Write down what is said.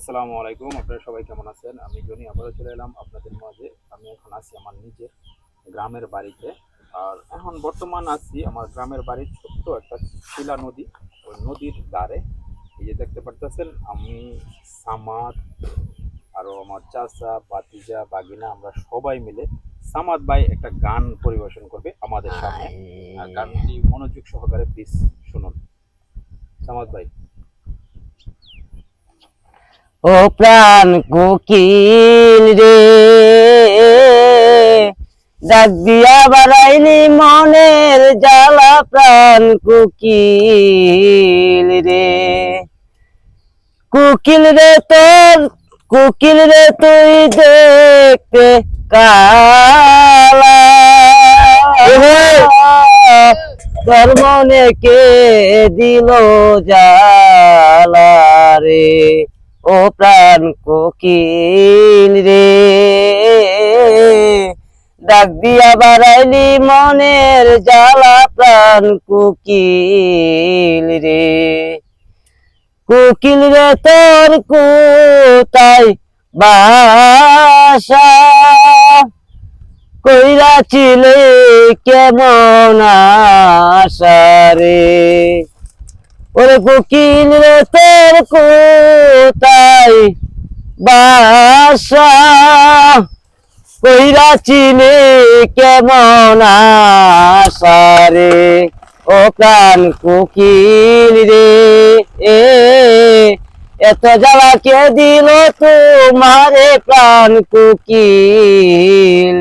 আসসালামু আলাইকুম আপনারা সবাই কেমন আছেন? আমি জনি আবারও চলে এলাম আপনাদের মাঝে। আমি এখন আছি আমার নিজের গ্রামের বাড়িতে। আর এখন বর্তমান আছি আমার গ্রামের বাড়ির ছোট্ট একটা শিলা নদী। ওই নদীর ধারে। এই যে দেখতে পারতেছেন আমি সামাদ আরও আমার চাচা বাতিজা বাগিনা আমরা সবাই মিলে সামাদ ভাই একটা গান পরিবেশন করবে আমাদের সামনে। আর গানটি মনোযোগ সহকারে প্লিজ শুনুন। সামাদ ভাই। ও প্রাণ কোকিল রে। ডাক দিয়া বাড়াইনি মনের জ্বালা প্রাণ কোকিল রে। কোকিল রে তোর, কোকিল রে তুই দেখতে কালা। তোর মনে কে দিল জালা রে? ও প্রাণ কোকিল রে। ডাক দিয়া বাড়াইলি মনের জ্বালা প্রাণ কোকিল রে। কোকিল রে তোর কোথায় বাসা? কইরা ছিলে কেমন আশা রে? ওরে কোকিল রে তোর কোথায় বাসা। কইরা চিনে কেমন আসারে ও প্রাণ কুকিল রে। এ, এত জ্বালা কে দিল তোমারে প্রাণ কুকিল?